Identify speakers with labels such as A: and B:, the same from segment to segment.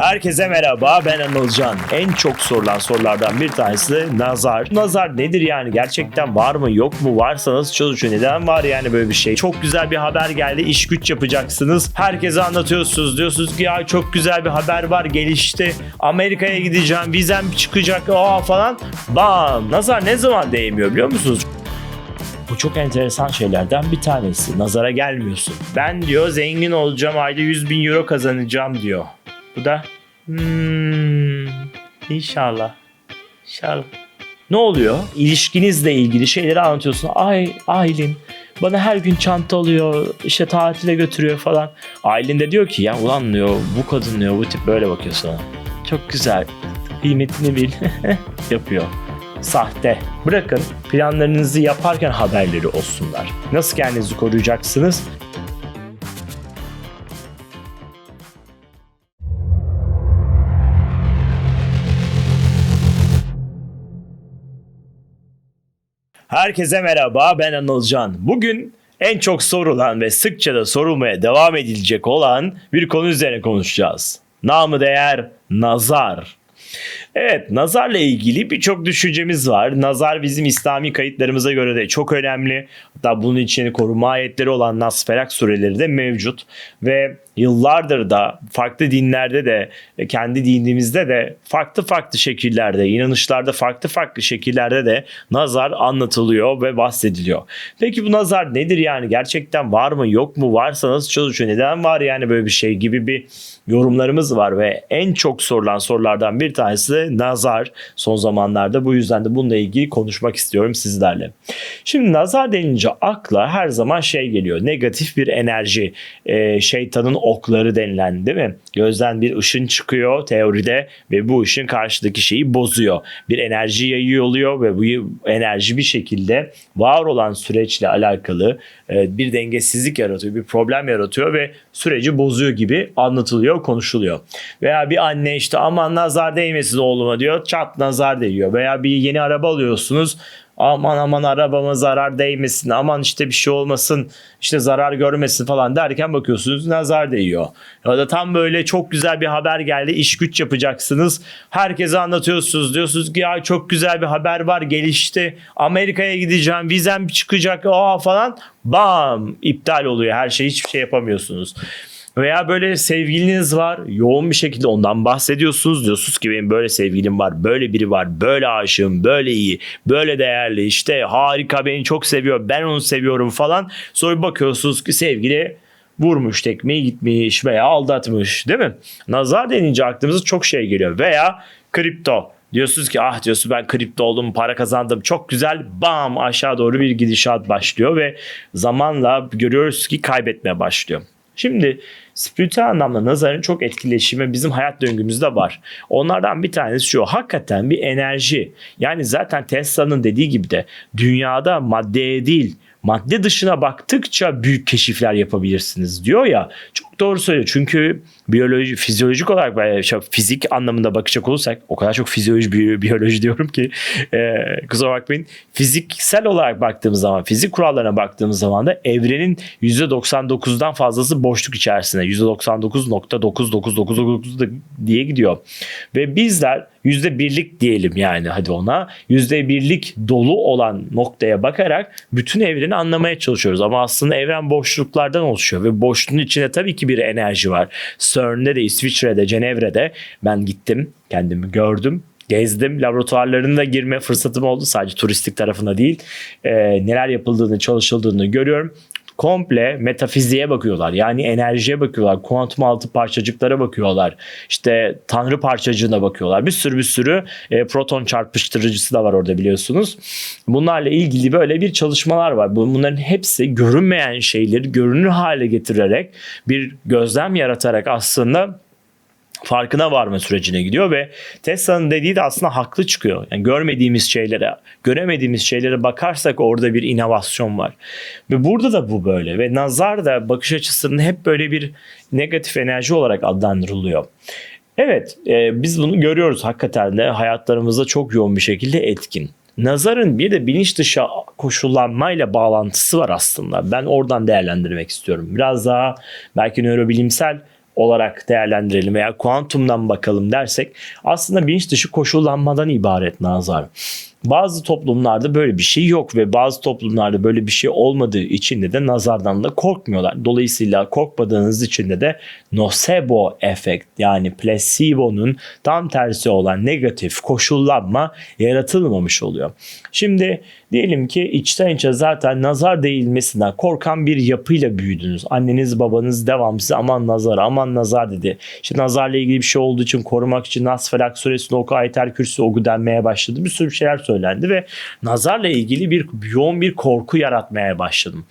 A: Herkese merhaba ben Anılcan. En çok sorulan sorulardan bir tanesi nazar. Nazar nedir yani gerçekten var mı yok mu varsa nasıl çalışıyor neden var yani böyle bir şey. Çok güzel bir haber geldi iş güç yapacaksınız. Herkese anlatıyorsunuz diyorsunuz ki ya çok güzel bir haber var gelişti. Amerika'ya gideceğim vizem çıkacak aa falan. Bam nazar ne zaman değmiyor biliyor musunuz? Bu çok enteresan şeylerden bir tanesi. Nazara gelmiyorsun. Ben diyor zengin olacağım ayda 100 bin euro kazanacağım diyor. Bu da hmm, inşallah. İnşallah. Ne oluyor? İlişkinizle ilgili şeyleri anlatıyorsun. Ay Aylin bana her gün çanta alıyor, işte tatile götürüyor falan. Aylin de diyor ki ya ulan diyor bu kadın diyor bu tip böyle bakıyor sana. Çok güzel. Kıymetini bil. Yapıyor. Sahte. Bırakın planlarınızı yaparken haberleri olsunlar. Nasıl kendinizi koruyacaksınız? Herkese merhaba ben Anılcan. Bugün en çok sorulan ve sıkça da sorulmaya devam edilecek olan bir konu üzerine konuşacağız. Namı değer nazar. Evet nazarla ilgili birçok düşüncemiz var. Nazar bizim İslami kayıtlarımıza göre de çok önemli. Hatta bunun için koruma ayetleri olan Nas Felak sureleri de mevcut. Ve yıllardır da farklı dinlerde de kendi dinimizde de farklı farklı şekillerde inanışlarda farklı farklı şekillerde de nazar anlatılıyor ve bahsediliyor. Peki bu nazar nedir yani gerçekten var mı yok mu varsa nasıl çalışıyor neden var yani böyle bir şey gibi bir yorumlarımız var ve en çok sorulan sorulardan bir tanesi de nazar son zamanlarda bu yüzden de bununla ilgili konuşmak istiyorum sizlerle. Şimdi nazar denince akla her zaman şey geliyor negatif bir enerji e, şeytanın okları denilen değil mi? Gözden bir ışın çıkıyor teoride ve bu ışın karşıdaki şeyi bozuyor. Bir enerji yayıyor oluyor ve bu enerji bir şekilde var olan süreçle alakalı e, bir dengesizlik yaratıyor, bir problem yaratıyor ve süreci bozuyor gibi anlatılıyor, konuşuluyor. Veya bir anne işte aman nazar değmesin oğluma diyor, çat nazar değiyor. Veya bir yeni araba alıyorsunuz, aman aman arabama zarar değmesin aman işte bir şey olmasın işte zarar görmesin falan derken bakıyorsunuz nazar değiyor. Ya da tam böyle çok güzel bir haber geldi iş güç yapacaksınız herkese anlatıyorsunuz diyorsunuz ki ya çok güzel bir haber var gelişti Amerika'ya gideceğim vizem çıkacak aa falan bam iptal oluyor her şey hiçbir şey yapamıyorsunuz. Veya böyle sevgiliniz var yoğun bir şekilde ondan bahsediyorsunuz. Diyorsunuz ki benim böyle sevgilim var böyle biri var böyle aşığım böyle iyi böyle değerli işte harika beni çok seviyor ben onu seviyorum falan. Sonra bakıyorsunuz ki sevgili vurmuş tekmeyi gitmiş veya aldatmış değil mi? Nazar denince aklımıza çok şey geliyor. Veya kripto. Diyorsunuz ki ah diyorsun ben kripto oldum para kazandım çok güzel. Bam aşağı doğru bir gidişat başlıyor ve zamanla görüyoruz ki kaybetmeye başlıyor. Şimdi spiritüel anlamda nazarın çok etkileşimi bizim hayat döngümüzde var. Onlardan bir tanesi şu hakikaten bir enerji. Yani zaten Tesla'nın dediği gibi de dünyada maddeye değil madde dışına baktıkça büyük keşifler yapabilirsiniz diyor ya. Çok doğru söylüyor. Çünkü biyoloji, fizyolojik olarak fizik anlamında bakacak olursak o kadar çok fizyoloji, biyoloji diyorum ki e, kusura bakmayın. Fiziksel olarak baktığımız zaman, fizik kurallarına baktığımız zaman da evrenin %99'dan fazlası boşluk içerisinde. %99.9999 diye gidiyor. Ve bizler yüzde birlik diyelim yani hadi ona yüzde birlik dolu olan noktaya bakarak bütün evreni anlamaya çalışıyoruz ama aslında evren boşluklardan oluşuyor ve boşluğun içinde tabii ki bir enerji var. CERN'de de İsviçre'de Cenevre'de ben gittim kendimi gördüm gezdim. Laboratuvarlarına girme fırsatım oldu. Sadece turistik tarafında değil. E, neler yapıldığını, çalışıldığını görüyorum komple metafiziğe bakıyorlar. Yani enerjiye bakıyorlar. Kuantum altı parçacıklara bakıyorlar. İşte tanrı parçacığına bakıyorlar. Bir sürü bir sürü e, proton çarpıştırıcısı da var orada biliyorsunuz. Bunlarla ilgili böyle bir çalışmalar var. Bunların hepsi görünmeyen şeyleri görünür hale getirerek bir gözlem yaratarak aslında farkına varma sürecine gidiyor ve Tesla'nın dediği de aslında haklı çıkıyor. Yani görmediğimiz şeylere, göremediğimiz şeylere bakarsak orada bir inovasyon var. Ve burada da bu böyle ve nazar da bakış açısının hep böyle bir negatif enerji olarak adlandırılıyor. Evet, e, biz bunu görüyoruz hakikaten de hayatlarımızda çok yoğun bir şekilde etkin. Nazarın bir de bilinç dışı koşullanmayla bağlantısı var aslında. Ben oradan değerlendirmek istiyorum. Biraz daha belki nörobilimsel olarak değerlendirelim veya kuantumdan bakalım dersek aslında bilinç dışı koşullanmadan ibaret nazar. Bazı toplumlarda böyle bir şey yok ve bazı toplumlarda böyle bir şey olmadığı için de, nazardan da korkmuyorlar. Dolayısıyla korkmadığınız için de de nocebo efekt yani placebo'nun tam tersi olan negatif koşullanma yaratılmamış oluyor. Şimdi diyelim ki içten içe zaten nazar değilmesinden korkan bir yapıyla büyüdünüz. Anneniz babanız devam size aman nazar aman nazar dedi. İşte nazarla ilgili bir şey olduğu için korumak için Nas Felak suresini oku ayetel kürsü oku denmeye başladı. Bir sürü şeyler söylendi ve nazarla ilgili bir yoğun bir korku yaratmaya başladım.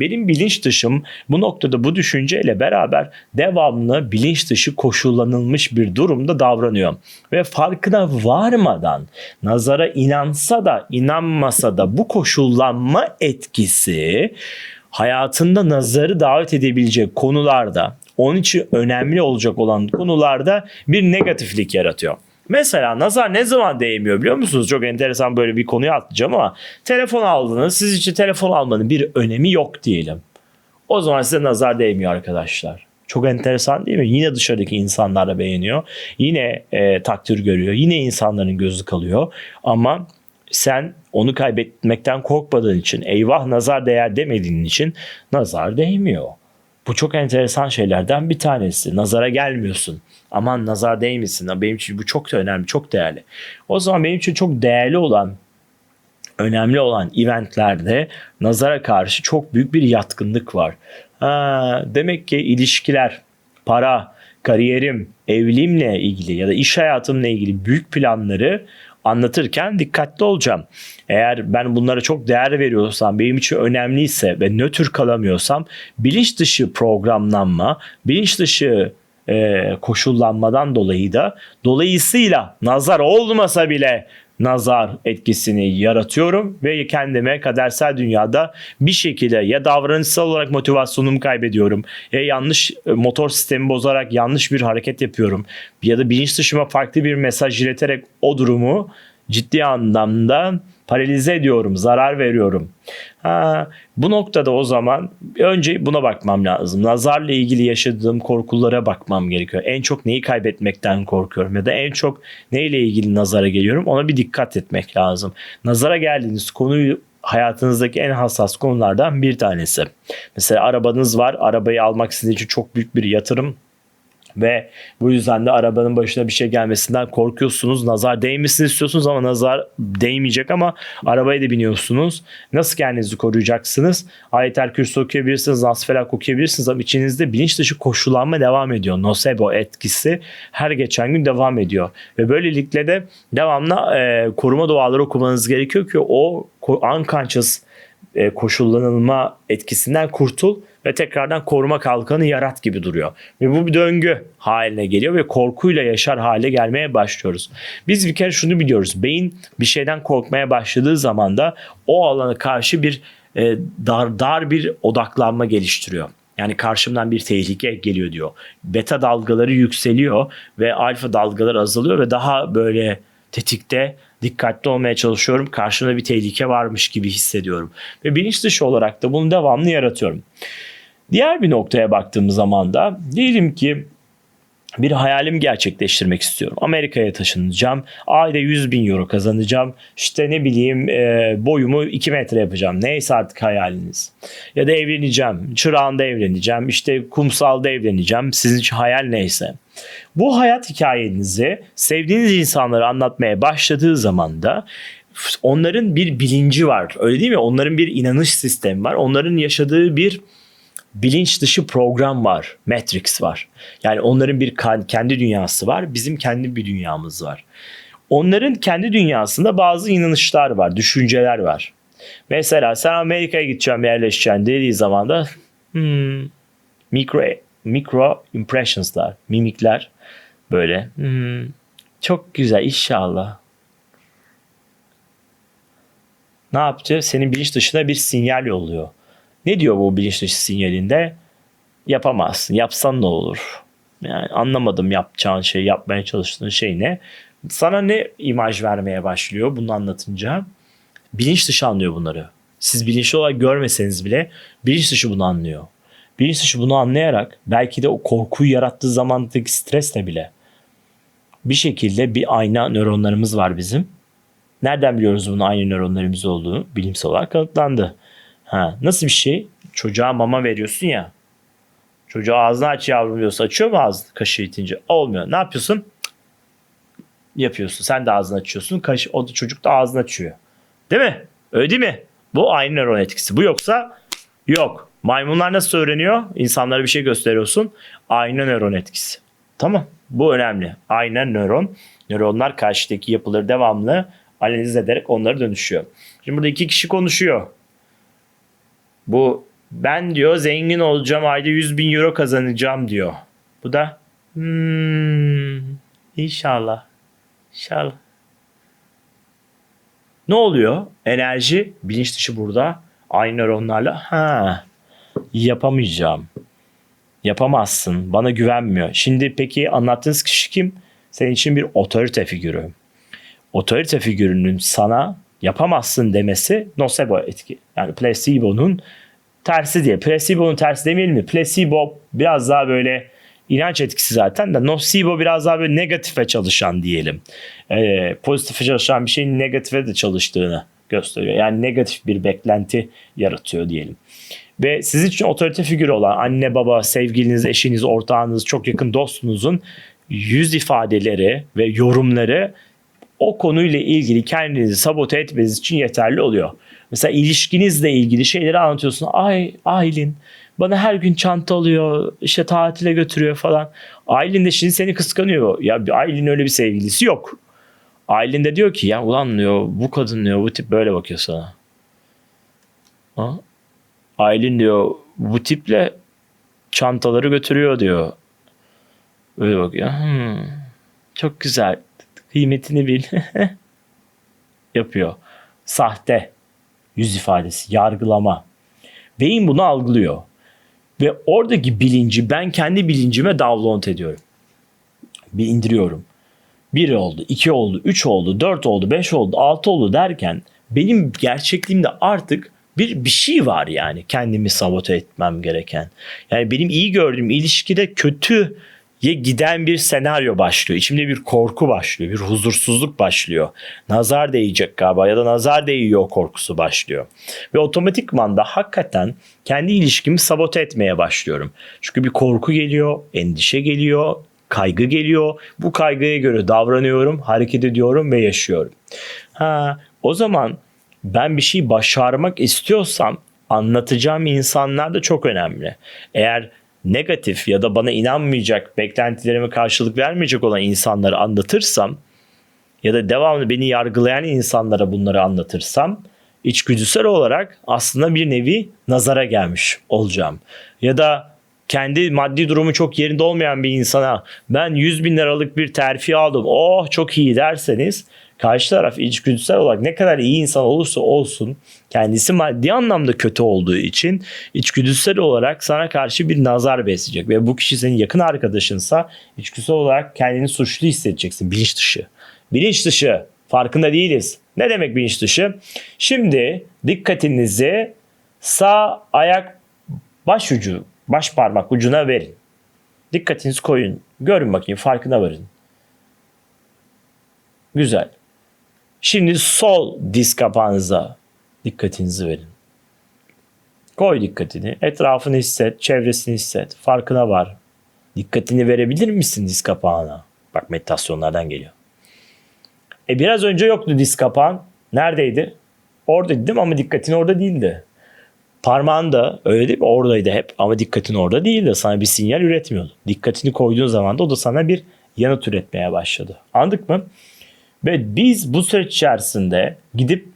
A: Benim bilinç dışım bu noktada bu düşünceyle beraber devamlı bilinç dışı koşullanılmış bir durumda davranıyor. Ve farkına varmadan nazara inansa da inanmasa da bu koşullanma etkisi hayatında nazarı davet edebilecek konularda onun için önemli olacak olan konularda bir negatiflik yaratıyor. Mesela nazar ne zaman değmiyor biliyor musunuz? Çok enteresan böyle bir konuya atlayacağım ama telefon aldınız. Siz için telefon almanın bir önemi yok diyelim. O zaman size nazar değmiyor arkadaşlar. Çok enteresan değil mi? Yine dışarıdaki insanlar da beğeniyor. Yine e, takdir görüyor. Yine insanların gözü kalıyor. Ama sen onu kaybetmekten korkmadığın için, eyvah nazar değer demediğin için nazar değmiyor. Bu çok enteresan şeylerden bir tanesi. Nazara gelmiyorsun. Aman nazar değmesin. Benim için bu çok önemli, çok değerli. O zaman benim için çok değerli olan önemli olan eventlerde nazara karşı çok büyük bir yatkınlık var. Ha, demek ki ilişkiler, para, kariyerim, evliliğimle ilgili ya da iş hayatımla ilgili büyük planları anlatırken dikkatli olacağım. Eğer ben bunlara çok değer veriyorsam, benim için önemliyse ve nötr kalamıyorsam bilinç dışı programlanma, bilinç dışı e, koşullanmadan dolayı da dolayısıyla nazar olmasa bile nazar etkisini yaratıyorum ve kendime kadersel dünyada bir şekilde ya davranışsal olarak motivasyonumu kaybediyorum ya yanlış e, motor sistemi bozarak yanlış bir hareket yapıyorum ya da bilinç dışıma farklı bir mesaj ileterek o durumu ciddi anlamda paralize ediyorum, zarar veriyorum. Ha, bu noktada o zaman önce buna bakmam lazım. Nazarla ilgili yaşadığım korkulara bakmam gerekiyor. En çok neyi kaybetmekten korkuyorum ya da en çok neyle ilgili nazara geliyorum ona bir dikkat etmek lazım. Nazara geldiğiniz konuyu hayatınızdaki en hassas konulardan bir tanesi. Mesela arabanız var. Arabayı almak sizin için çok büyük bir yatırım ve bu yüzden de arabanın başına bir şey gelmesinden korkuyorsunuz. Nazar değmesini istiyorsunuz ama nazar değmeyecek ama arabaya da biniyorsunuz. Nasıl kendinizi koruyacaksınız? Ayetel Kürsü okuyabilirsiniz, Nasfelak okuyabilirsiniz ama içinizde bilinç dışı koşullanma devam ediyor. Nocebo etkisi her geçen gün devam ediyor. Ve böylelikle de devamlı e, koruma duaları okumanız gerekiyor ki o unconscious e, koşullanılma etkisinden kurtul ve tekrardan koruma kalkanı yarat gibi duruyor. Ve bu bir döngü haline geliyor ve korkuyla yaşar hale gelmeye başlıyoruz. Biz bir kere şunu biliyoruz. Beyin bir şeyden korkmaya başladığı zaman da o alana karşı bir e, dar dar bir odaklanma geliştiriyor. Yani karşımdan bir tehlike geliyor diyor. Beta dalgaları yükseliyor ve alfa dalgaları azalıyor ve daha böyle tetikte dikkatli olmaya çalışıyorum. Karşımda bir tehlike varmış gibi hissediyorum. Ve bilinç dışı olarak da bunu devamlı yaratıyorum. Diğer bir noktaya baktığımız zaman da diyelim ki bir hayalimi gerçekleştirmek istiyorum. Amerika'ya taşınacağım. Ayda 100 bin euro kazanacağım. İşte ne bileyim e, boyumu 2 metre yapacağım. Neyse artık hayaliniz. Ya da evleneceğim. Çırağında evleneceğim. İşte kumsalda evleneceğim. Sizin için hayal neyse. Bu hayat hikayenizi sevdiğiniz insanlara anlatmaya başladığı zaman da onların bir bilinci var. Öyle değil mi? Onların bir inanış sistemi var. Onların yaşadığı bir bilinç dışı program var. Matrix var. Yani onların bir kendi dünyası var. Bizim kendi bir dünyamız var. Onların kendi dünyasında bazı inanışlar var, düşünceler var. Mesela sen Amerika'ya gideceğim, yerleşeceğim dediği zaman da hmm, mikro mikro impressionslar, mimikler böyle. Hmm, çok güzel inşallah. Ne yapacak? Senin bilinç dışına bir sinyal yolluyor. Ne diyor bu bilinç dışı sinyalinde? Yapamazsın. Yapsan ne olur? Yani anlamadım yapacağın şey, yapmaya çalıştığın şey ne? Sana ne imaj vermeye başlıyor bunu anlatınca? Bilinç dışı anlıyor bunları. Siz bilinçli olarak görmeseniz bile bilinç dışı bunu anlıyor. Bilinç dışı bunu anlayarak belki de o korkuyu yarattığı zamandaki stresle bile bir şekilde bir ayna nöronlarımız var bizim. Nereden biliyoruz bunun ayna nöronlarımız olduğunu? Bilimsel olarak kanıtlandı. Ha, nasıl bir şey? Çocuğa mama veriyorsun ya. Çocuğa ağzını aç yavrum diyorsa açıyor mu ağzını kaşığı itince? Olmuyor. Ne yapıyorsun? Yapıyorsun. Sen de ağzını açıyorsun. Kaşı, o da çocuk da ağzını açıyor. Değil mi? Öyle değil mi? Bu aynı nöron etkisi. Bu yoksa yok. Maymunlar nasıl öğreniyor? İnsanlara bir şey gösteriyorsun. Aynı nöron etkisi. Tamam. Bu önemli. Aynen nöron. Nöronlar karşıdaki yapıları devamlı analiz ederek onları dönüşüyor. Şimdi burada iki kişi konuşuyor. Bu ben diyor zengin olacağım ayda 100 bin euro kazanacağım diyor. Bu da hmm, inşallah. İnşallah. Ne oluyor? Enerji bilinç dışı burada. Aynı nöronlarla ha yapamayacağım. Yapamazsın. Bana güvenmiyor. Şimdi peki anlattığınız kişi kim? Senin için bir otorite figürü. Otorite figürünün sana yapamazsın demesi nocebo etki. Yani placebo'nun tersi diye. Placebo'nun tersi demeyelim mi? Placebo biraz daha böyle inanç etkisi zaten de nocebo biraz daha böyle negatife çalışan diyelim. Ee, pozitife çalışan bir şeyin negatife de çalıştığını gösteriyor. Yani negatif bir beklenti yaratıyor diyelim. Ve sizin için otorite figürü olan anne baba, sevgiliniz, eşiniz, ortağınız, çok yakın dostunuzun yüz ifadeleri ve yorumları o konuyla ilgili kendinizi sabote etmeniz için yeterli oluyor. Mesela ilişkinizle ilgili şeyleri anlatıyorsun. Ay Aylin bana her gün çanta alıyor, işte tatile götürüyor falan. Aylin de şimdi seni kıskanıyor. Ya Aylin öyle bir sevgilisi yok. Aylin de diyor ki ya ulan diyor bu kadın diyor bu tip böyle bakıyor sana. Ha? Aylin diyor bu tiple çantaları götürüyor diyor. Öyle bakıyor. Hmm, çok güzel. Kıymetini bil. Yapıyor. Sahte. Yüz ifadesi. Yargılama. Beyin bunu algılıyor. Ve oradaki bilinci ben kendi bilincime download ediyorum. Bir indiriyorum. Bir oldu, iki oldu, üç oldu, dört oldu, beş oldu, altı oldu derken benim gerçekliğimde artık bir bir şey var yani kendimi sabote etmem gereken. Yani benim iyi gördüğüm ilişkide kötü ye giden bir senaryo başlıyor. İçimde bir korku başlıyor. Bir huzursuzluk başlıyor. Nazar değecek galiba ya da nazar değiyor korkusu başlıyor. Ve otomatikman da hakikaten kendi ilişkimi sabote etmeye başlıyorum. Çünkü bir korku geliyor, endişe geliyor, kaygı geliyor. Bu kaygıya göre davranıyorum, hareket ediyorum ve yaşıyorum. Ha, o zaman ben bir şey başarmak istiyorsam anlatacağım insanlar da çok önemli. Eğer negatif ya da bana inanmayacak, beklentilerime karşılık vermeyecek olan insanları anlatırsam ya da devamlı beni yargılayan insanlara bunları anlatırsam içgüdüsel olarak aslında bir nevi nazara gelmiş olacağım. Ya da kendi maddi durumu çok yerinde olmayan bir insana ben 100 bin liralık bir terfi aldım oh çok iyi derseniz karşı taraf içgüdüsel olarak ne kadar iyi insan olursa olsun kendisi maddi anlamda kötü olduğu için içgüdüsel olarak sana karşı bir nazar besleyecek ve bu kişi senin yakın arkadaşınsa içgüdüsel olarak kendini suçlu hissedeceksin bilinç dışı. Bilinç dışı farkında değiliz. Ne demek bilinç dışı? Şimdi dikkatinizi sağ ayak baş ucu, baş parmak ucuna verin. Dikkatinizi koyun. Görün bakayım farkına varın. Güzel. Şimdi sol diz kapağınıza dikkatinizi verin. Koy dikkatini. Etrafını hisset, çevresini hisset. Farkına var. Dikkatini verebilir misin diz kapağına? Bak meditasyonlardan geliyor. E biraz önce yoktu diz kapağın. Neredeydi? Oradaydı değil mi? Ama dikkatin orada değildi. Parmağın da öyle değil mi? Oradaydı hep ama dikkatin orada değildi. Sana bir sinyal üretmiyordu. Dikkatini koyduğun zaman da o da sana bir yanıt üretmeye başladı. Anladık mı? Ve biz bu süreç içerisinde gidip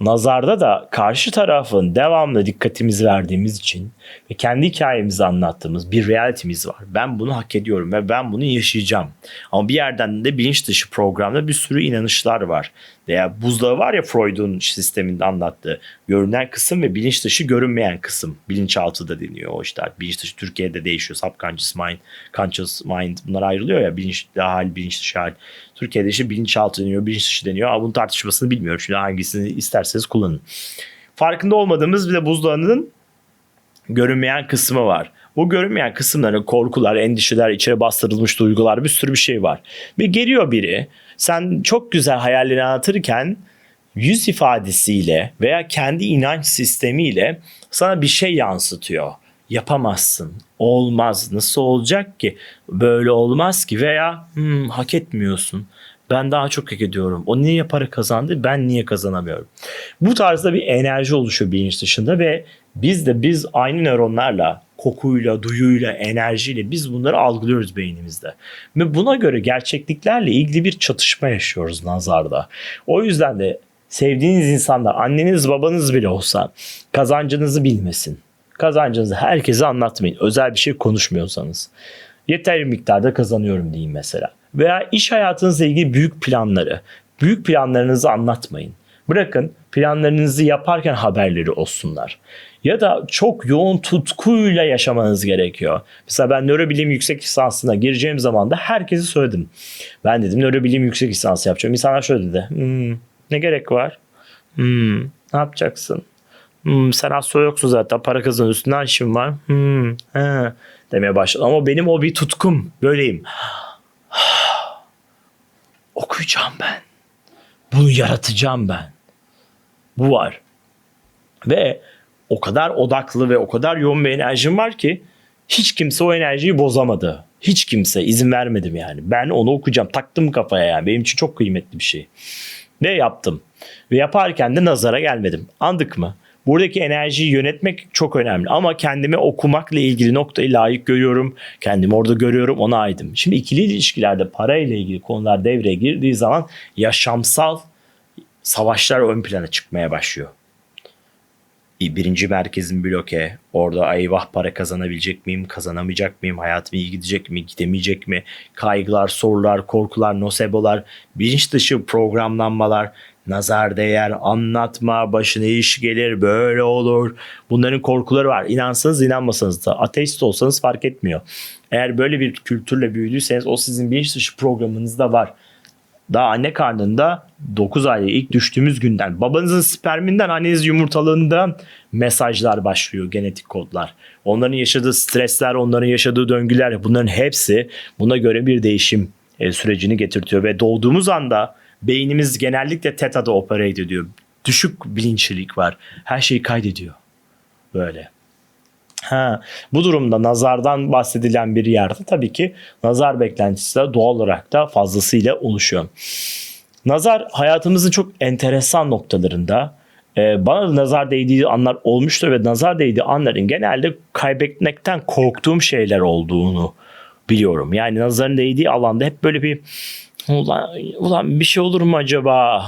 A: nazarda da karşı tarafın devamlı dikkatimizi verdiğimiz için ve kendi hikayemizi anlattığımız bir realitimiz var. Ben bunu hak ediyorum ve ben bunu yaşayacağım. Ama bir yerden de bilinç dışı programda bir sürü inanışlar var. Veya buzdağı var ya Freud'un sisteminde anlattığı görünen kısım ve bilinç dışı görünmeyen kısım. Bilinçaltı da deniyor o işte. Bilinç dışı Türkiye'de değişiyor. Subconscious mind, conscious mind bunlar ayrılıyor ya. Bilinç hal, bilinç dışı hal. Türkiye'de işte bilinçaltı deniyor, bilinç dışı deniyor. Ama bunun tartışmasını bilmiyorum. Şimdi hangisini isterseniz kullanın. Farkında olmadığımız bir de buzdağının görünmeyen kısmı var. Bu görünmeyen kısımların korkular, endişeler, içeri bastırılmış duygular bir sürü bir şey var. Ve geliyor biri sen çok güzel hayallerini anlatırken yüz ifadesiyle veya kendi inanç sistemiyle sana bir şey yansıtıyor. Yapamazsın, olmaz, nasıl olacak ki, böyle olmaz ki veya "Hmm, hak etmiyorsun. Ben daha çok hak ediyorum. O niye para kazandı? Ben niye kazanamıyorum? Bu tarzda bir enerji oluşuyor bilinç dışında ve biz de biz aynı nöronlarla kokuyla, duyuyla, enerjiyle biz bunları algılıyoruz beynimizde. Ve buna göre gerçekliklerle ilgili bir çatışma yaşıyoruz nazarda. O yüzden de sevdiğiniz insanlar, anneniz babanız bile olsa kazancınızı bilmesin. Kazancınızı herkese anlatmayın. Özel bir şey konuşmuyorsanız. Yeterli miktarda kazanıyorum deyin mesela. Veya iş hayatınızla ilgili büyük planları, büyük planlarınızı anlatmayın. Bırakın planlarınızı yaparken haberleri olsunlar. Ya da çok yoğun tutkuyla yaşamanız gerekiyor. Mesela ben nörobilim yüksek lisansına gireceğim zaman da herkese söyledim. Ben dedim nörobilim yüksek lisans yapacağım. İnsanlar şöyle dedi. "Hmm, ne gerek var? Hmm, ne yapacaksın? Hmm, sen asla yoksun zaten para kazanıyorsun. üstünden işin var. Hmm, he, demeye başladı. Ama benim o bir tutkum. Böyleyim. Okuyacağım ben. Bunu yaratacağım ben. Bu var. Ve o kadar odaklı ve o kadar yoğun bir enerjim var ki hiç kimse o enerjiyi bozamadı. Hiç kimse izin vermedim yani. Ben onu okuyacağım. Taktım kafaya yani. Benim için çok kıymetli bir şey. Ve yaptım. Ve yaparken de nazara gelmedim. Andık mı? Buradaki enerjiyi yönetmek çok önemli. Ama kendimi okumakla ilgili noktayı layık görüyorum. Kendimi orada görüyorum, ona aidim. Şimdi ikili ilişkilerde para ile ilgili konular devreye girdiği zaman yaşamsal savaşlar ön plana çıkmaya başlıyor. Birinci merkezin bloke. Orada eyvah para kazanabilecek miyim, kazanamayacak mıyım, hayatım iyi gidecek mi, gidemeyecek mi? Kaygılar, sorular, korkular, nosebolar, bilinç dışı programlanmalar, nazar değer, anlatma, başına iş gelir, böyle olur. Bunların korkuları var. İnansanız inanmasanız da ateist olsanız fark etmiyor. Eğer böyle bir kültürle büyüdüyseniz o sizin bilinç dışı programınızda var. Daha anne karnında 9 ayda ilk düştüğümüz günden babanızın sperminden annenizin yumurtalığından mesajlar başlıyor genetik kodlar. Onların yaşadığı stresler, onların yaşadığı döngüler bunların hepsi buna göre bir değişim e, sürecini getirtiyor ve doğduğumuz anda beynimiz genellikle teta'da operate ediyor. Düşük bilinçlilik var. Her şeyi kaydediyor. Böyle. Ha, bu durumda nazardan bahsedilen bir yerde tabii ki nazar beklentisi de doğal olarak da fazlasıyla oluşuyor. Nazar hayatımızın çok enteresan noktalarında e, bana da nazar değdiği anlar olmuştu ve nazar değdiği anların genelde kaybetmekten korktuğum şeyler olduğunu biliyorum. Yani nazarın değdiği alanda hep böyle bir ulan, ulan bir şey olur mu acaba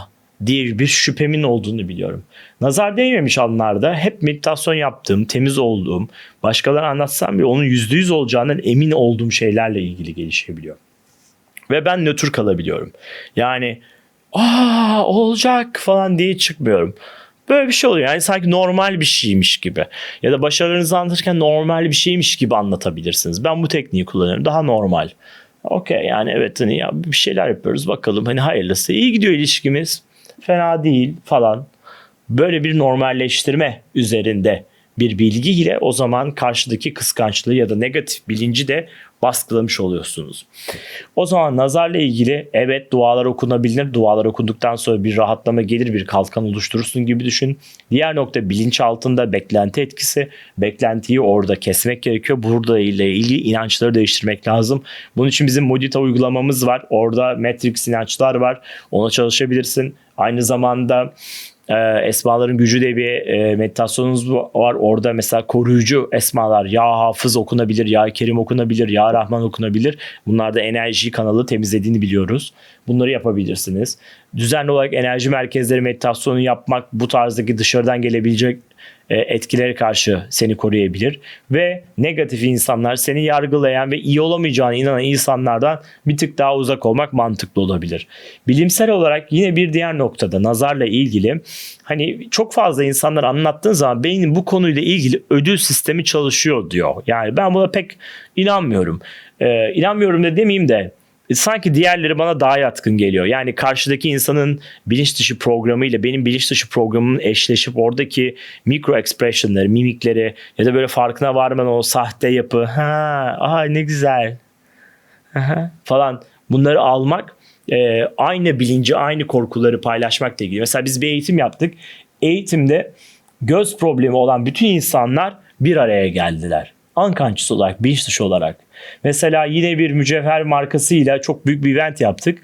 A: diye bir şüphemin olduğunu biliyorum. Nazar değmemiş anlarda hep meditasyon yaptığım, temiz olduğum, başkalarına anlatsam bile onun yüzde yüz olacağından emin olduğum şeylerle ilgili gelişebiliyor. Ve ben nötr kalabiliyorum. Yani aa olacak falan diye çıkmıyorum. Böyle bir şey oluyor. Yani sanki normal bir şeymiş gibi. Ya da başarılarınızı anlatırken normal bir şeymiş gibi anlatabilirsiniz. Ben bu tekniği kullanıyorum. Daha normal. Okey yani evet hani ya bir şeyler yapıyoruz bakalım hani hayırlısı. iyi gidiyor ilişkimiz. Fena değil falan. Böyle bir normalleştirme üzerinde bir bilgiyle o zaman karşıdaki kıskançlığı ya da negatif bilinci de baskılamış oluyorsunuz. O zaman nazarla ilgili evet dualar okunabilir. Dualar okunduktan sonra bir rahatlama gelir, bir kalkan oluşturursun gibi düşün. Diğer nokta bilinç altında beklenti etkisi. Beklentiyi orada kesmek gerekiyor. Burada ile ilgili inançları değiştirmek lazım. Bunun için bizim Modita uygulamamız var. Orada Matrix inançlar var. Ona çalışabilirsin. Aynı zamanda e, esmaların gücü diye bir e, meditasyonumuz var. Orada mesela koruyucu esmalar ya hafız okunabilir, ya kerim okunabilir, ya rahman okunabilir. Bunlarda enerji kanalı temizlediğini biliyoruz. Bunları yapabilirsiniz. Düzenli olarak enerji merkezleri meditasyonu yapmak bu tarzdaki dışarıdan gelebilecek etkilere karşı seni koruyabilir ve negatif insanlar seni yargılayan ve iyi olamayacağına inanan insanlardan bir tık daha uzak olmak mantıklı olabilir. Bilimsel olarak yine bir diğer noktada nazarla ilgili hani çok fazla insanlar anlattığın zaman beynin bu konuyla ilgili ödül sistemi çalışıyor diyor. Yani ben buna pek inanmıyorum. Ee, inanmıyorum da demeyeyim de e, sanki diğerleri bana daha yatkın geliyor. Yani karşıdaki insanın bilinç dışı programıyla benim bilinç dışı programımın eşleşip oradaki mikro expressionları, mimikleri ya da böyle farkına varmadan o sahte yapı, ha, aha ne güzel aha, falan bunları almak e, aynı bilinci, aynı korkuları paylaşmakla ilgili. Mesela biz bir eğitim yaptık. Eğitimde göz problemi olan bütün insanlar bir araya geldiler. Unconscious olarak, bilinç dışı olarak. Mesela yine bir mücevher markasıyla çok büyük bir event yaptık.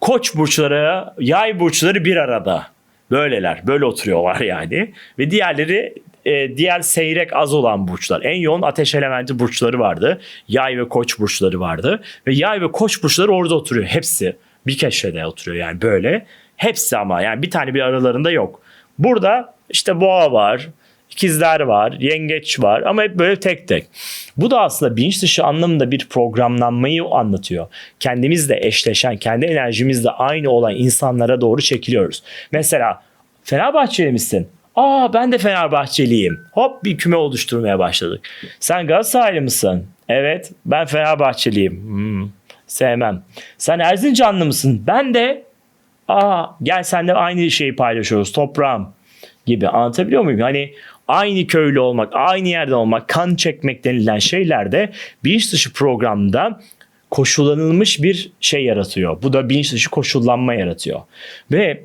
A: Koç burçları, yay burçları bir arada. Böyleler, böyle oturuyorlar yani. Ve diğerleri e, diğer seyrek az olan burçlar. En yoğun ateş elementi burçları vardı. Yay ve koç burçları vardı. Ve yay ve koç burçları orada oturuyor. Hepsi bir köşede oturuyor yani böyle. Hepsi ama yani bir tane bir aralarında yok. Burada işte boğa var, ikizler var, yengeç var ama hep böyle tek tek. Bu da aslında bilinç dışı anlamında bir programlanmayı anlatıyor. Kendimizle eşleşen, kendi enerjimizle aynı olan insanlara doğru çekiliyoruz. Mesela Fenerbahçeli misin? Aa ben de Fenerbahçeliyim. Hop bir küme oluşturmaya başladık. Sen Galatasaraylı mısın? Evet ben Fenerbahçeliyim. Hmm, sevmem. Sen Erzincanlı mısın? Ben de Aa gel sen de aynı şeyi paylaşıyoruz toprağım gibi anlatabiliyor muyum? Hani aynı köylü olmak, aynı yerde olmak, kan çekmek denilen şeyler de bilinç dışı programda koşullanılmış bir şey yaratıyor. Bu da bilinç dışı koşullanma yaratıyor. Ve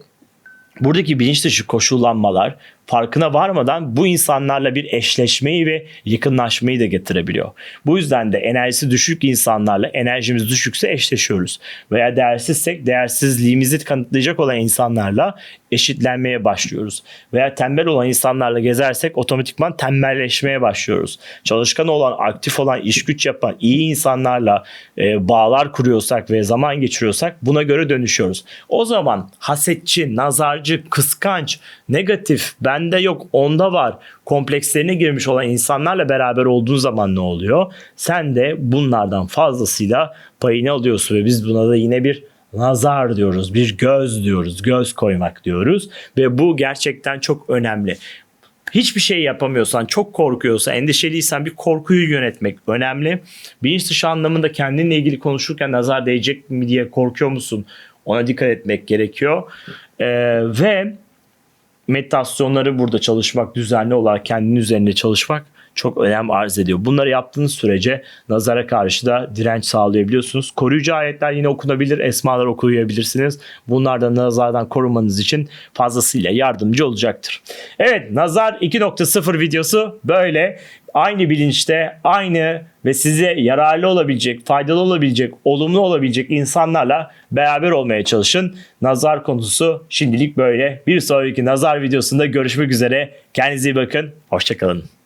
A: buradaki bilinç dışı koşullanmalar farkına varmadan bu insanlarla bir eşleşmeyi ve yakınlaşmayı da getirebiliyor. Bu yüzden de enerjisi düşük insanlarla enerjimiz düşükse eşleşiyoruz. Veya değersizsek değersizliğimizi kanıtlayacak olan insanlarla eşitlenmeye başlıyoruz. Veya tembel olan insanlarla gezersek otomatikman tembelleşmeye başlıyoruz. Çalışkan olan, aktif olan, iş güç yapan, iyi insanlarla e, bağlar kuruyorsak ve zaman geçiriyorsak buna göre dönüşüyoruz. O zaman hasetçi, nazarcı, kıskanç, negatif, bende yok, onda var komplekslerine girmiş olan insanlarla beraber olduğun zaman ne oluyor? Sen de bunlardan fazlasıyla payını alıyorsun ve biz buna da yine bir nazar diyoruz, bir göz diyoruz, göz koymak diyoruz ve bu gerçekten çok önemli. Hiçbir şey yapamıyorsan, çok korkuyorsan, endişeliysen bir korkuyu yönetmek önemli. Bilinç dışı anlamında kendinle ilgili konuşurken nazar değecek mi diye korkuyor musun? Ona dikkat etmek gerekiyor. Ee, ve meditasyonları burada çalışmak, düzenli olarak kendinin üzerinde çalışmak çok önem arz ediyor. Bunları yaptığınız sürece nazara karşı da direnç sağlayabiliyorsunuz. Koruyucu ayetler yine okunabilir, esmalar okuyabilirsiniz. Bunlar da nazardan korunmanız için fazlasıyla yardımcı olacaktır. Evet, Nazar 2.0 videosu böyle. Aynı bilinçte, aynı ve size yararlı olabilecek, faydalı olabilecek, olumlu olabilecek insanlarla beraber olmaya çalışın. Nazar konusu şimdilik böyle. Bir sonraki nazar videosunda görüşmek üzere. Kendinize iyi bakın. Hoşçakalın.